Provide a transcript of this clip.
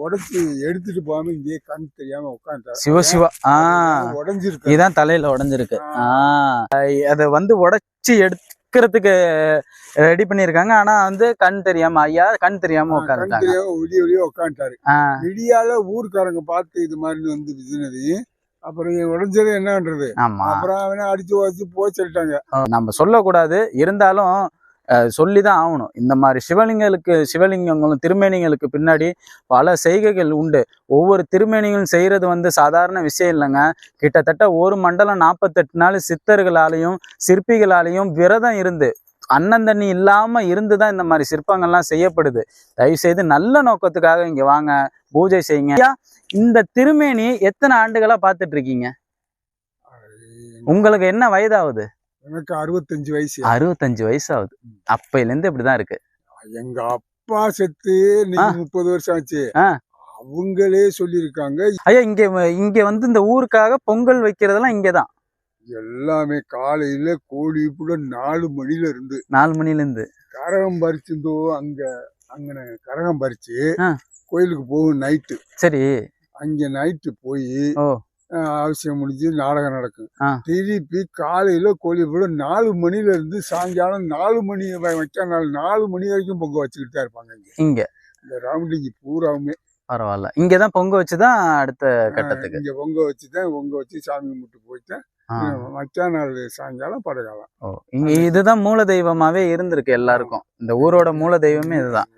உடைச்சு எடுத்துட்டு போகாம இங்கேயே கண் தெரியாம உட்காந்துட்டாரு சிவ சிவா. ஆஹ் உடஞ்சிருக்கு. இதான் தலையில உடைஞ்சிருக்கு. ஆஹ் அதை வந்து உடைச்சு எடுக்கிறதுக்கு ரெடி பண்ணிருக்காங்க ஆனா வந்து கண் தெரியாம ஐயா கண் தெரியாம உட்காந்துட்டாங்க விடிய விடிய உட்காந்துட்டாரு ஆஹ் விடியால ஊர்க்காரங்க பார்த்து இது மாதிரி வந்து விதினது அப்புறம் உடைஞ்சது என்னன்றது? அப்புறம் அவனை அடிச்சு வச்சு போக சொல்லிட்டாங்க. நம்ம சொல்லக்கூடாது. இருந்தாலும் சொல்லி தான் ஆகணும். இந்த மாதிரி சிவலிங்கங்களுக்கு சிவலிங்கங்களும் திருமேனிங்களுக்கு பின்னாடி பல செய்கைகள் உண்டு. ஒவ்வொரு திருமேனிகளும் செய்கிறது வந்து சாதாரண விஷயம் இல்லைங்க. கிட்டத்தட்ட ஒரு மண்டலம் நாற்பத்தெட்டு நாள் சித்தர்களாலையும் சிற்பிகளாலையும் விரதம் இருந்து அன்னம் தண்ணி இல்லாம இருந்து தான் இந்த மாதிரி சிற்பங்கள்லாம் செய்யப்படுது. தயவு செய்து நல்ல நோக்கத்துக்காக இங்க வாங்க பூஜை செய்யுங்க. இந்த திருமேனி எத்தனை ஆண்டுகளா பார்த்துட்டு இருக்கீங்க? உங்களுக்கு என்ன வயதாகுது? எனக்கு அறுபத்தஞ்சு வயசு. அறுபத்தஞ்சு வயசு ஆகுது அப்பையில இருந்து இப்படிதான் இருக்கு. எங்க அப்பா செத்து முப்பது வருஷம் ஆச்சு. அவங்களே சொல்லியிருக்காங்க. ஐயா இங்க இங்க வந்து இந்த ஊருக்காக பொங்கல் வைக்கிறதெல்லாம் இங்கதான். எல்லாமே காலையில கோழி கூட நாலு மணில இருந்து. நாலு மணில இருந்து. கரகம் பறிச்சுந்தோ அங்க அங்கன கரகம் பறிச்சு. கோயிலுக்கு போகும் நைட்டு. சரி. அங்க நைட்டு போய் ஓ. அவசியம் முடிஞ்சு நாடகம் நடக்கும். திருப்பி காலையில கோழி கூட நாலு மணில இருந்து சாயங்காலம் நாலு மணி வைக்க நாள் நாலு மணி வரைக்கும் பொங்க வச்சுக்கிட்டு தான் இருப்பாங்க இங்க. இங்க? இந்த ரவுண்டிங் பூராவுமே. பரவாயில்ல. இங்கதான் பொங்க வச்சுதான் அடுத்த கட்டத்துக்கு? இங்க பொங்க வச்சு தான் பொங்க வச்சு சாமி கும்பிட்டு போயிட்டு. மச்சா நாள் சாயங்காலம் படைகாலம். இங்க இதுதான் மூல தெய்வமாவே இருந்திருக்கு எல்லாருக்கும். இந்த ஊரோட மூல தெய்வமே இதுதான்.